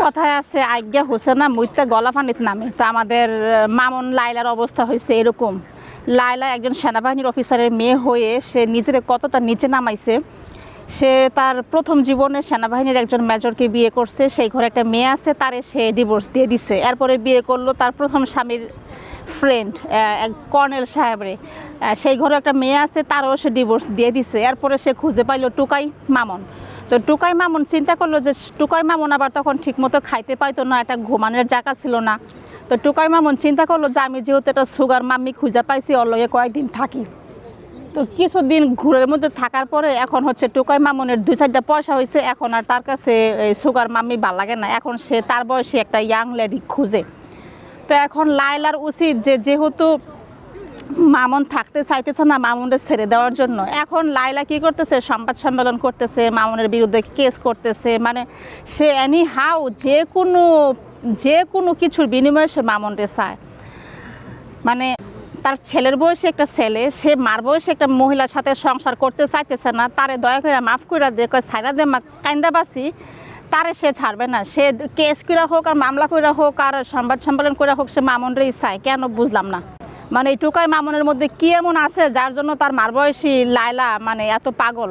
কথায় আছে, আজ্ঞা হোসেনা মুইতে গলা পানিত নামে। তো আমাদের মামুন লাইলার অবস্থা হয়েছে এরকম। লাইলা একজন সেনাবাহিনীর অফিসারের মেয়ে হয়ে সে নিজের কতটা নিচে নামাইছে, সে তার প্রথম জীবনে সেনাবাহিনীর একজন মেজরকে বিয়ে করছে, সেই ঘরে একটা মেয়ে আছে, তারে সে ডিভোর্স দিয়ে দিছে। এরপরে বিয়ে করল তার প্রথম স্বামীর ফ্রেন্ড কর্নেল সাহেবরে। সেই ঘরে একটা মেয়ে আছে, তারও সে ডিভোর্স দিয়ে দিছে। এরপরে সে খুঁজে পাইলো টুকাই মামন। তো টুকাই মামুন চিন্তা করল যে টুকাই মামুন আবার তখন ঠিকমতো খাইতে পাইতো না একটা ঘুমানোর জায়গা ছিল না। তো টুকাই মামুন চিন্তা করল যে আমি যেহেতু এটা সুগার মাম্মি খুঁজে পাইছি, ওর কয়েকদিন থাকি। তো কিছুদিন ঘুরের মধ্যে থাকার পরে এখন হচ্ছে টুকাই মামুনের দুই চারটা পয়সা হয়েছে এখন আর তার কাছে এই সুগার মাম্মি ভালো লাগে না। এখন সে তার বয়সে একটা ইয়াং লেডি খুঁজে। তো এখন লাইলার উচিত যে যেহেতু মামুন থাকতে চাইতেছে না মামুনকে ছেড়ে দেওয়ার জন্য। এখন লাইলা কি করতেছে? সংবাদ সম্মেলন করতেছে, মামুনের বিরুদ্ধে কেস করতেছে। মানে সে এনি হাউ যে কোনো যে কোনো কিছুর বিনিময়ে সে মামুনরে চায়। মানে তার ছেলের বয়সে একটা ছেলে, সে মার বয়সে একটা মহিলার সাথে সংসার করতে চাইতেছে না। তারে দয়া করে মাফ করে দে, কয় সাইরা দে, মা কান্দা বাসি। তারে সে ছাড়বে না। সে কেস করে হোক আর মামলা করে হোক আর সংবাদ সম্মেলন করে হোক সে মামুনরেই চায়। কেন বুঝলাম না। মানে এই টুকাই মামুনের মধ্যে কি এমন আছে যার জন্য তার মারবয়সী লায়লা মানে এত পাগল?